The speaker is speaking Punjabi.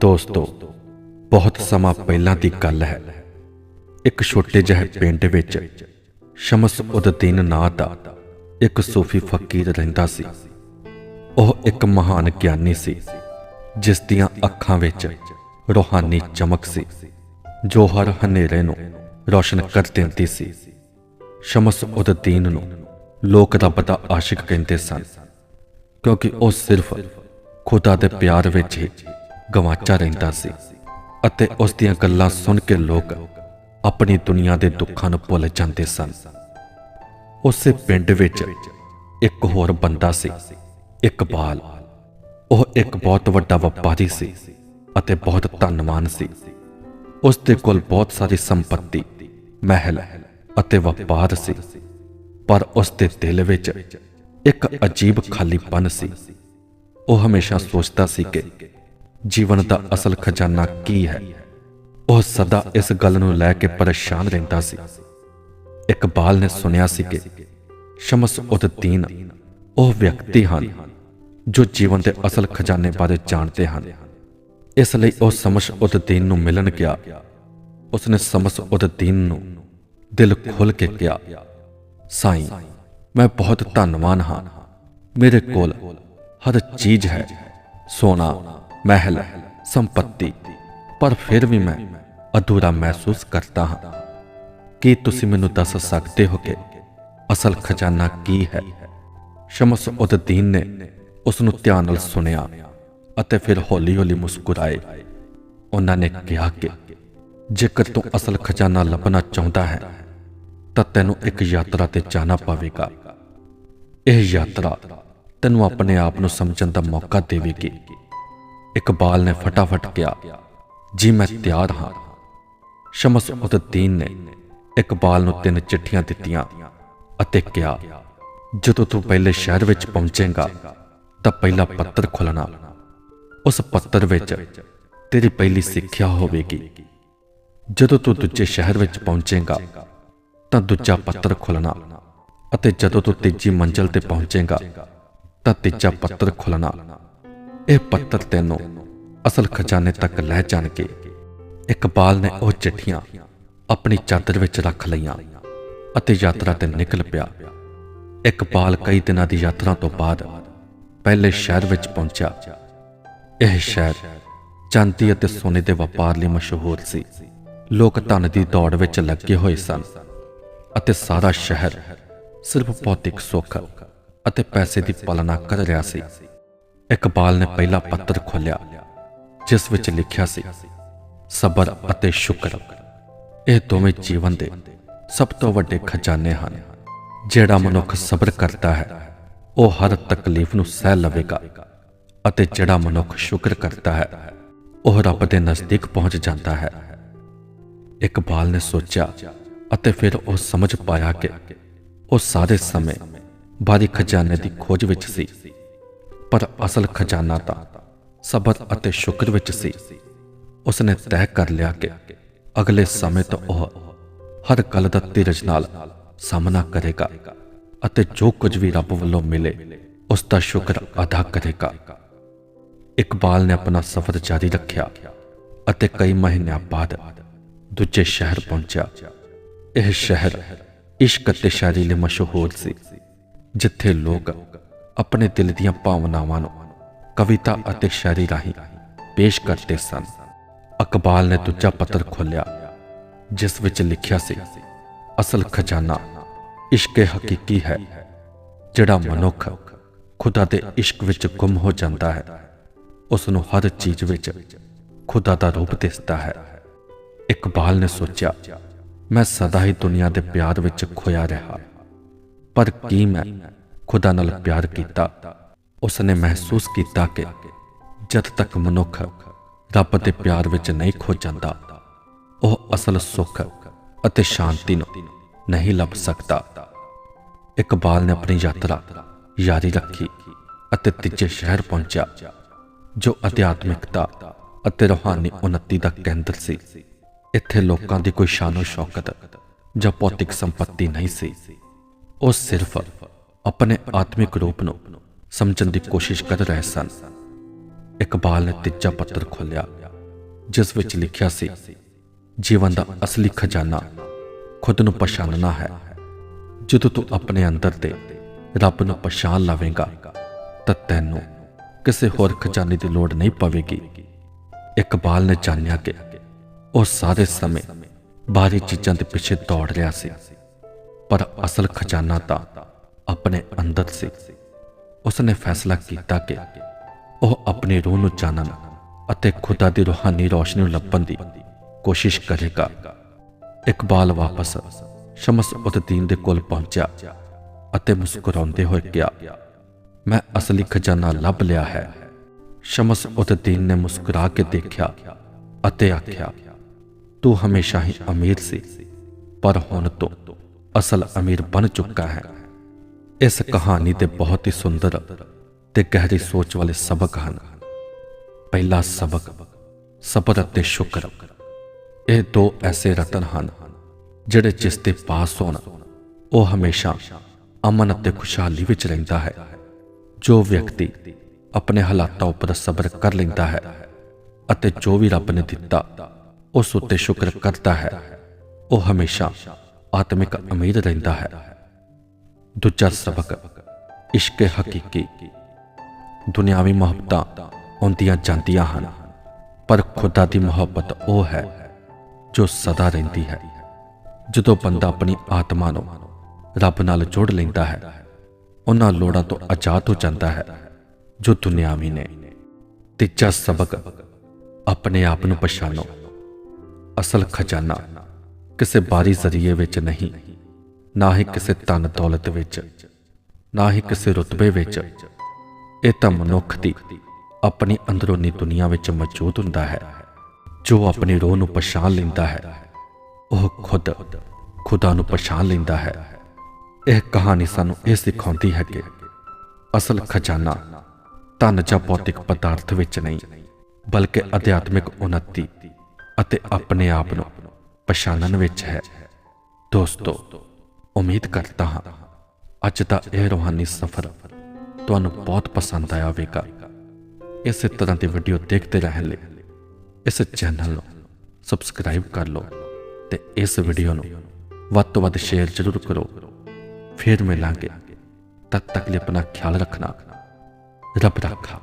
ਦੋਸਤੋ, ਬਹੁਤ ਸਮਾਂ ਪਹਿਲਾਂ ਦੀ ਗੱਲ ਹੈ। ਇੱਕ ਛੋਟੇ ਜਿਹੇ ਪਿੰਡ ਵਿੱਚ ਸ਼ਮਸ ਉਦਦੀਨ ਨਾਂ ਦਾ ਇੱਕ ਸੂਫੀ ਫਕੀਰ ਰਹਿੰਦਾ ਸੀ। ਉਹ ਇੱਕ ਮਹਾਨ ਗਿਆਨੀ ਸੀ, ਜਿਸ ਦੀਆਂ ਅੱਖਾਂ ਵਿੱਚ ਰੋਹਾਨੀ ਚਮਕ ਸੀ, ਜੋ ਹਰ ਹਨੇਰੇ ਨੂੰ ਰੋਸ਼ਨ ਕਰ ਦਿੰਦੀ ਸੀ। ਸ਼ਮਸ ਉਦਦੀਨ ਨੂੰ ਲੋਕ ਰੱਬ ਦਾ ਆਸ਼ਿਕ ਕਹਿੰਦੇ ਸਨ, ਕਿਉਂਕਿ ਉਹ ਸਿਰਫ ਖੁਦਾ ਦੇ ਪਿਆਰ ਵਿੱਚ ਹੀ ਗਵਾਚਾ ਰਹਿੰਦਾ ਸੀ ਅਤੇ ਉਸ ਦੀਆਂ ਗੱਲਾਂ ਸੁਣ ਕੇ ਲੋਕ ਆਪਣੀ ਦੁਨੀਆ ਦੇ ਦੁੱਖਾਂ ਨੂੰ ਭੁੱਲ ਜਾਂਦੇ ਸਨ। ਉਸੇ ਪਿੰਡ ਵਿੱਚ ਇੱਕ ਹੋਰ ਬੰਦਾ ਸੀ, ਇਕਬਾਲ। ਉਹ ਇੱਕ ਬਹੁਤ ਵੱਡਾ ਵਪਾਰੀ ਸੀ ਅਤੇ ਬਹੁਤ ਧਨਵਾਨ ਸੀ। ਉਸ ਦੇ ਕੋਲ ਬਹੁਤ ਸਾਰੀ ਸੰਪਤੀ, ਮਹਿਲ ਅਤੇ ਵਪਾਰ ਸੀ। ਪਰ ਉਸ ਦੇ ਦਿਲ ਵਿੱਚ ਇੱਕ ਅਜੀਬ ਖਾਲੀਪਨ ਸੀ। ਉਹ ਹਮੇਸ਼ਾ ਸੋਚਦਾ ਸੀ ਕਿ ਜੀਵਨ ਦਾ ਅਸਲ ਖਜ਼ਾਨਾ ਕੀ ਹੈ? ਉਹ ਸਦਾ ਇਸ ਗੱਲ ਨੂੰ ਲੈ ਕੇ ਪਰੇਸ਼ਾਨ ਰਹਿੰਦਾ ਸੀ। ਇਕਬਾਲ ਨੇ ਸੁਣਿਆ ਸੀ ਕਿ ਸ਼ਮਸ ਉਦਦੀਨ ਉਹ ਵਿਅਕਤੀ ਹਨ ਜੋ ਜੀਵਨ ਦੇ ਅਸਲ ਖਜ਼ਾਨੇ ਬਾਰੇ ਜਾਣਦੇ ਹਨ। ਇਸ ਲਈ ਉਹ ਸਮਸ ਉਦਦੀਨ ਨੂੰ ਮਿਲਣ ਗਿਆ। ਉਸਨੇ ਸਮਸ ਉਦਦੀਨ ਨੂੰ ਦਿਲ ਖੋਲ ਕੇ ਕਿਹਾ, ਸਾਈਂ, ਮੈਂ ਬਹੁਤ ਧੰਨਵਾਨ ਹਾਂ। ਮੇਰੇ ਕੋਲ ਹਰ ਚੀਜ਼ ਹੈ। ਸੋਨਾ ਮਹਿਲ, ਸੰਪਤੀ, ਪਰ ਫਿਰ ਵੀ ਮੈਂ ਅਧੂਰਾ ਮਹਿਸੂਸ ਕਰਦਾ ਹਾਂ। ਕੀ ਤੁਸੀਂ ਮੈਨੂੰ ਦੱਸ ਸਕਦੇ ਹੋ ਕਿ ਅਸਲ ਖਜ਼ਾਨਾ ਕੀ ਹੈ? ਸ਼ਮਸ ਉਦਦੀਨ ਨੇ ਉਸ ਨੂੰ ਧਿਆਨ ਨਾਲ ਸੁਣਿਆ ਅਤੇ ਫਿਰ ਹੌਲੀ-ਹੌਲੀ ਮੁਸਕਰਾਏ। ਉਹਨਾਂ ਨੇ ਕਿਹਾ ਕਿ ਜੇਕਰ ਤੂੰ ਅਸਲ ਖਜ਼ਾਨਾ ਲੱਭਣਾ ਚਾਹੁੰਦਾ ਹੈ, ਤਾਂ ਤੈਨੂੰ ਇੱਕ ਯਾਤਰਾ ਤੇ ਜਾਣਾ ਪਵੇਗਾ। ਇਹ ਯਾਤਰਾ ਤੈਨੂੰ ਆਪਣੇ ਆਪ ਨੂੰ ਸਮਝਣ ਦਾ ਮੌਕਾ ਦੇਵੇਗੀ। ਇਕਬਾਲ ਨੇ ਫਟਾਫਟ ਕਿਹਾ, ਜੀ, ਮੈਂ ਤਿਆਰ ਹਾਂ। ਸ਼ਮਸ ਉਦਦੀਨ ਨੇ ਇਕਬਾਲ ਨੂੰ ਤਿੰਨ ਚਿੱਠੀਆਂ ਦਿੱਤੀਆਂ ਅਤੇ ਕਿਹਾ, ਜਦੋਂ ਤੂੰ ਪਹਿਲੇ ਸ਼ਹਿਰ ਵਿੱਚ ਪਹੁੰਚੇਗਾ, ਤਾਂ ਪਹਿਲਾ ਪੱਤਰ ਖੋਲਣਾ ਉਸ ਪੱਤਰ ਵਿੱਚ ਤੇਰੀ ਪਹਿਲੀ ਸਿੱਖਿਆ ਹੋਵੇਗੀ। ਜਦੋਂ ਤੂੰ ਦੂਜੇ ਸ਼ਹਿਰ ਵਿੱਚ ਪਹੁੰਚੇਗਾ, ਤਾਂ ਦੂਜਾ ਪੱਤਰ ਖੋਲਣਾ ਅਤੇ ਜਦੋਂ ਤੂੰ ਤੀਜੀ ਮੰਜ਼ਲ ਤੇ ਪਹੁੰਚੇਗਾ, ਤਾਂ ਤੀਜਾ ਪੱਤਰ ਖੋਲਣਾ ਇਹ ਪੱਤਰ ਤੈਨੂੰ ਅਸਲ ਖਜ਼ਾਨੇ ਤੱਕ ਲੈ ਜਾਣਗੇ। ਇਕਬਾਲ ਨੇ ਉਹ ਚਿੱਠੀਆਂ ਆਪਣੀ ਚਾਦਰ ਵਿੱਚ ਰੱਖ ਲਈਆਂ ਅਤੇ ਯਾਤਰਾ ਤੇ ਨਿਕਲ ਪਿਆ। ਇਕਬਾਲ ਕਈ ਦਿਨਾਂ ਦੀ ਯਾਤਰਾ ਤੋਂ ਬਾਅਦ ਪਹਿਲੇ ਸ਼ਹਿਰ ਵਿੱਚ ਪਹੁੰਚਿਆ। ਇਹ ਸ਼ਹਿਰ ਚਾਂਦੀ ਅਤੇ ਸੋਨੇ ਦੇ ਵਪਾਰ ਲਈ ਮਸ਼ਹੂਰ ਸੀ। ਲੋਕ ਧਨ ਦੀ ਦੌੜ ਵਿੱਚ ਲੱਗੇ ਹੋਏ ਸਨ ਅਤੇ ਸਾਰਾ ਸ਼ਹਿਰ ਸਿਰਫ ਭੌਤਿਕ ਸੁੱਖ ਅਤੇ ਪੈਸੇ ਦੀ ਪਾਲਣਾ ਕਰ ਰਿਹਾ ਸੀ। ਇਕਬਾਲ ਨੇ ਪਹਿਲਾ ਪੱਤਰ ਖੋਲ੍ਹਿਆ, ਜਿਸ ਵਿੱਚ ਲਿਖਿਆ ਸੀ, ਸਬਰ ਅਤੇ ਸ਼ੁਕਰ, ਇਹ ਦੋਵੇਂ ਜੀਵਨ ਦੇ ਸਭ ਤੋਂ ਵੱਡੇ ਖਜ਼ਾਨੇ ਹਨ, ਜਿਹੜਾ ਮਨੁੱਖ ਸਬਰ ਕਰਦਾ ਹੈ, ਉਹ ਹਰ ਤਕਲੀਫ ਨੂੰ ਸਹਿ ਲਵੇਗਾ ਅਤੇ ਜਿਹੜਾ ਮਨੁੱਖ ਸ਼ੁਕਰ ਕਰਦਾ ਹੈ, ਉਹ ਰੱਬ ਦੇ ਨਜ਼ਦੀਕ ਪਹੁੰਚ ਜਾਂਦਾ ਹੈ। ਇਕਬਾਲ ਨੇ ਸੋਚਿਆ ਅਤੇ ਫਿਰ ਉਹ ਸਮਝ ਪਾਇਆ ਕਿ ਉਹ ਸਾਰੇ ਸਮੇਂ ਬਾਰੀ ਖਜ਼ਾਨੇ ਦੀ ਖੋਜ ਵਿੱਚ ਸੀ। ਪਰ ਅਸਲ ਖਜ਼ਾਨਾ ਤਾਂ ਸਬਰ ਅਤੇ ਸ਼ੁਕਰ ਵਿੱਚ ਸੀ। ਉਸਨੇ ਤੈਅ ਕਰ ਲਿਆ ਕਿ ਅਗਲੇ ਸਮੇਂ ਤੋਂ ਉਹ ਹਰ ਗੱਲ ਦਾ ਧੀਰਜ ਨਾਲ ਸਾਹਮਣਾ ਕਰੇਗਾ ਅਤੇ ਜੋ ਕੁਝ ਵੀ ਰੱਬ ਵੱਲੋਂ ਮਿਲੇ, ਉਸ ਦਾ ਸ਼ੁਕਰ ਅਦਾ ਕਰੇਗਾ। ਇਕਬਾਲ ਨੇ ਆਪਣਾ ਸਫ਼ਰ ਜਾਰੀ ਰੱਖਿਆ ਅਤੇ ਕਈ ਮਹੀਨਿਆਂ ਬਾਅਦ ਦੂਜੇ ਸ਼ਹਿਰ ਪਹੁੰਚਿਆ। ਇਹ ਸ਼ਹਿਰ ਇਸ਼ਕ ਅਤੇ ਸ਼ਾਇਰੀ ਲਈ ਮਸ਼ਹੂਰ ਸੀ, ਜਿੱਥੇ ਲੋਕ ਆਪਣੇ ਦਿਲ ਦੀਆਂ ਭਾਵਨਾਵਾਂ ਨੂੰ ਕਵਿਤਾ ਅਤੇ ਸ਼ਾਇਰੀ ਰਾਹੀਂ ਪੇਸ਼ ਕਰਦੇ ਸਨ। ਇਕਬਾਲ ਨੇ ਦੂਜਾ ਪੱਤਰ ਖੋਲ੍ਹਿਆ, ਜਿਸ ਵਿੱਚ ਲਿਖਿਆ ਸੀ, ਅਸਲ ਖਜ਼ਾਨਾ ਇਸ਼ਕ ਹਕੀਕੀ ਹੈ, ਜਿਹੜਾ ਮਨੁੱਖ ਖੁਦਾ ਦੇ ਇਸ਼ਕ ਵਿੱਚ ਗੁੰਮ ਹੋ ਜਾਂਦਾ ਹੈ। ਉਸ ਨੂੰ ਹਰ ਚੀਜ਼ ਵਿੱਚ ਖੁਦਾ ਦਾ ਰੂਪ ਦਿਸਦਾ ਹੈ। ਇਕਬਾਲ ਨੇ ਸੋਚਿਆ, ਮੈਂ ਸਦਾ ਹੀ ਦੁਨੀਆ ਦੇ ਪਿਆਰ ਵਿੱਚ ਖੋਇਆ ਰਿਹਾ, ਪਰ ਕੀ ਮੈਂ ਖੁਦਾ ਨਾਲ ਪਿਆਰ ਕੀਤਾ। ਉਸ ਨੇ ਮਹਿਸੂਸ ਕੀਤਾ ਕਿ ਜਦ ਤੱਕ ਮਨੁੱਖ ਰੱਬ ਦੇ ਪਿਆਰ ਵਿੱਚ ਨਹੀਂ ਖੋ ਜਾਂਦਾ, ਉਹ ਅਸਲ ਸੁੱਖ ਅਤੇ ਸ਼ਾਂਤੀ ਨੂੰ ਨਹੀਂ ਲੱਭ ਸਕਦਾ। ਇਕਬਾਲ ਨੇ ਆਪਣੀ ਯਾਤਰਾ ਜਾਰੀ ਰੱਖੀ ਅਤੇ ਤੀਜੇ ਸ਼ਹਿਰ ਪਹੁੰਚਿਆ, ਜੋ ਅਧਿਆਤਮਿਕਤਾ ਅਤੇ ਰੂਹਾਨੀ ਉન્નਤੀ ਦਾ ਕੇਂਦਰ ਸੀ। ਇੱਥੇ ਲੋਕਾਂ ਦੀ ਕੋਈ ਸ਼ਾਨੋ ਸ਼ੌਕਤ ਜਾਂ ਭੌਤਿਕ ਸੰਪਤੀ ਨਹੀਂ ਸੀ। ਉਹ ਸਿਰਫ ਆਪਣੇ ਆਤਮਿਕ ਰੂਪ ਨੂੰ ਸਮਝਣ ਦੀ ਕੋਸ਼ਿਸ਼ ਕਰ ਰਹੇ ਸਨ। ਇਕਬਾਲ ਨੇ ਤੀਜਾ ਪੱਤਰ ਖੋਲ੍ਹਿਆ, ਜਿਸ ਵਿੱਚ ਲਿਖਿਆ ਸੀ, ਜੀਵਨ ਦਾ ਅਸਲੀ ਖਜ਼ਾਨਾ ਖੁਦ ਨੂੰ ਪਛਾਣਨਾ ਹੈ। ਜਦੋਂ ਤੂੰ ਆਪਣੇ ਅੰਦਰ ਤੇ ਰੱਬ ਨੂੰ ਪਛਾਣ ਲਵੇਂਗਾ, ਤਾਂ ਤੈਨੂੰ ਕਿਸੇ ਹੋਰ ਖਜ਼ਾਨੇ ਦੀ ਲੋੜ ਨਹੀਂ ਪਵੇਗੀ। ਇਕਬਾਲ ਨੇ ਜਾਣਿਆ ਕਿ ਉਹ ਸਾਰੇ ਸਮੇਂ ਬਾਹਰੀ ਚੀਜ਼ਾਂ ਦੇ ਪਿੱਛੇ ਦੌੜ ਰਿਹਾ ਸੀ, ਪਰ ਅਸਲ ਖਜ਼ਾਨਾ ਤਾਂ ਆਪਣੇ ਅੰਦਰ ਸੀ। ਉਸਨੇ ਫੈਸਲਾ ਕੀਤਾ ਕਿ ਉਹ ਆਪਣੀ ਰੂਹ ਨੂੰ ਜਾਣਨ ਅਤੇ ਖੁਦਾ ਦੀ ਰੂਹਾਨੀ ਰੋਸ਼ਨੀ ਨੂੰ ਲੱਭਣ ਦੀ ਕੋਸ਼ਿਸ਼ ਕਰੇਗਾ। ਇਕਬਾਲ ਵਾਪਸ ਸ਼ਮਸ ਉਦਦੀਨ ਦੇ ਕੋਲ ਪਹੁੰਚਿਆ ਅਤੇ ਮੁਸਕਰਾਉਂਦੇ ਹੋਏ ਕਿਹਾ, ਮੈਂ ਅਸਲੀ ਖਜ਼ਾਨਾ ਲੱਭ ਲਿਆ ਹੈ। ਸ਼ਮਸ ਉਦਦੀਨ ਨੇ ਮੁਸਕਰਾ ਕੇ ਦੇਖਿਆ ਅਤੇ ਆਖਿਆ, ਤੂੰ ਹਮੇਸ਼ਾ ਹੀ ਅਮੀਰ ਸੀ, ਪਰ ਹੁਣ ਤੂੰ ਅਸਲ ਅਮੀਰ ਬਣ ਚੁੱਕਾ ਹੈ। ਇਸ ਕਹਾਣੀ ਦੇ ਬਹੁਤ ਹੀ ਸੁੰਦਰ ਤੇ ਗਹਿਰੀ ਸੋਚ ਵਾਲੇ ਸਬਕ ਹਨ। ਪਹਿਲਾ ਸਬਕ, ਸਬਰ ਅਤੇ ਸ਼ੁਕਰ। ਇਹ ਦੋ ਐਸੇ ਰਤਨ ਹਨ, ਜਿਹੜੇ ਜਿਸ ਤੇ ਪਾਸ ਹੋਣ, ਉਹ ਹਮੇਸ਼ਾ ਅਮਨ ਅਤੇ ਖੁਸ਼ਹਾਲੀ ਵਿੱਚ ਰਹਿੰਦਾ ਹੈ। ਜੋ ਵਿਅਕਤੀ ਆਪਣੇ ਹਾਲਾਤਾਂ ਉੱਪਰ ਸਬਰ ਕਰ ਲੈਂਦਾ ਹੈ ਅਤੇ ਜੋ ਵੀ ਰੱਬ ਨੇ ਦਿੱਤਾ, ਉਸ ਉੱਤੇ ਸ਼ੁਕਰ ਕਰਦਾ ਹੈ, ਉਹ ਹਮੇਸ਼ਾ ਆਤਮਿਕ ਅਮੀਰ ਰਹਿੰਦਾ ਹੈ। ਦੂਜਾ ਸਬਕ, ਇਸ਼ਕ ਹਕੀਕੀ। ਦੁਨਿਆਵੀ ਮੁਹੱਬਤਾਂ ਆਉਂਦੀਆਂ ਜਾਂਦੀਆਂ ਹਨ, ਪਰ ਖੁਦਾ ਦੀ ਮੁਹੱਬਤ ਉਹ ਹੈ ਜੋ ਸਦਾ ਰਹਿੰਦੀ ਹੈ। ਜਦੋਂ ਬੰਦਾ ਆਪਣੀ ਆਤਮਾ ਨੂੰ ਰੱਬ ਨਾਲ ਜੋੜ ਲੈਂਦਾ ਹੈ, ਉਹਨਾਂ ਲੋੜਾਂ ਤੋਂ ਆਜ਼ਾਦ ਹੋ ਜਾਂਦਾ ਹੈ, ਜੋ ਦੁਨਿਆਵੀ ਨੇ। ਤੀਜਾ ਸਬਕ, ਆਪਣੇ ਆਪ ਨੂੰ ਪਛਾਣੋ। ਅਸਲ ਖਜ਼ਾਨਾ ਕਿਸੇ ਬਾਰੀ ਜ਼ਰੀਏ ਵਿੱਚ ਨਹੀਂ ਨਾ ਹੀ ਕਿਸੇ ਧਨ ਦੌਲਤ ਵਿੱਚ, ਨਾ ਹੀ ਕਿਸੇ ਰੁਤਬੇ ਵਿੱਚ। ਇਹ ਤਾਂ ਮਨੁੱਖ ਦੀ ਆਪਣੀ ਅੰਦਰੂਨੀ ਦੁਨੀਆ ਵਿੱਚ ਮੌਜੂਦ ਹੁੰਦਾ ਹੈ, ਜੋ ਆਪਣੀ ਰੋਹ ਨੂੰ ਪਛਾਣ ਲੈਂਦਾ ਹੈ। ਉਹ ਖੁਦ, ਖੁਦਾ ਨੂੰ ਪਛਾਣ ਲੈਂਦਾ ਹੈ। ਇਹ ਕਹਾਣੀ ਸਾਨੂੰ ਇਹ ਸਿਖਾਉਂਦੀ ਹੈ ਕਿ ਅਸਲ ਖਜ਼ਾਨਾ ਧਨ ਜਾਂ ਭੌਤਿਕ ਪਦਾਰਥ ਵਿੱਚ ਨਹੀਂ, ਬਲਕਿ ਅਧਿਆਤਮਿਕ ਉન્નਤੀ ਅਤੇ ਆਪਣੇ ਆਪ ਨੂੰ ਪਛਾਣਨ ਵਿੱਚ ਹੈ। ਦੋਸਤੋ ਉਮੀਦ ਕਰਦਾ ਹਾਂ, ਅੱਜ ਦਾ ਇਹ ਰੋਹਾਨੀ ਸਫ਼ਰ ਤੁਹਾਨੂੰ ਬਹੁਤ ਪਸੰਦ ਆਇਆ ਹੋਵੇਗਾ ਇਸੇ ਤਰ੍ਹਾਂ ਦੀ ਵੀਡੀਓ ਦੇਖਦੇ ਰਹਿਣ ਲਈ ਇਸ ਚੈਨਲ ਨੂੰ ਸਬਸਕ੍ਰਾਈਬ ਕਰ ਲਓ ਤੇ ਇਸ ਵੀਡੀਓ ਨੂੰ ਵੱਧ ਤੋਂ ਵੱਧ ਸ਼ੇਅਰ ਜ਼ਰੂਰ ਕਰੋ। ਫਿਰ ਮਿਲਾਂਗੇ। ਤਦ ਤੱਕ ਲਈ ਆਪਣਾ ਖਿਆਲ ਰੱਖਣਾ, ਰੱਬ ਰੱਖਾ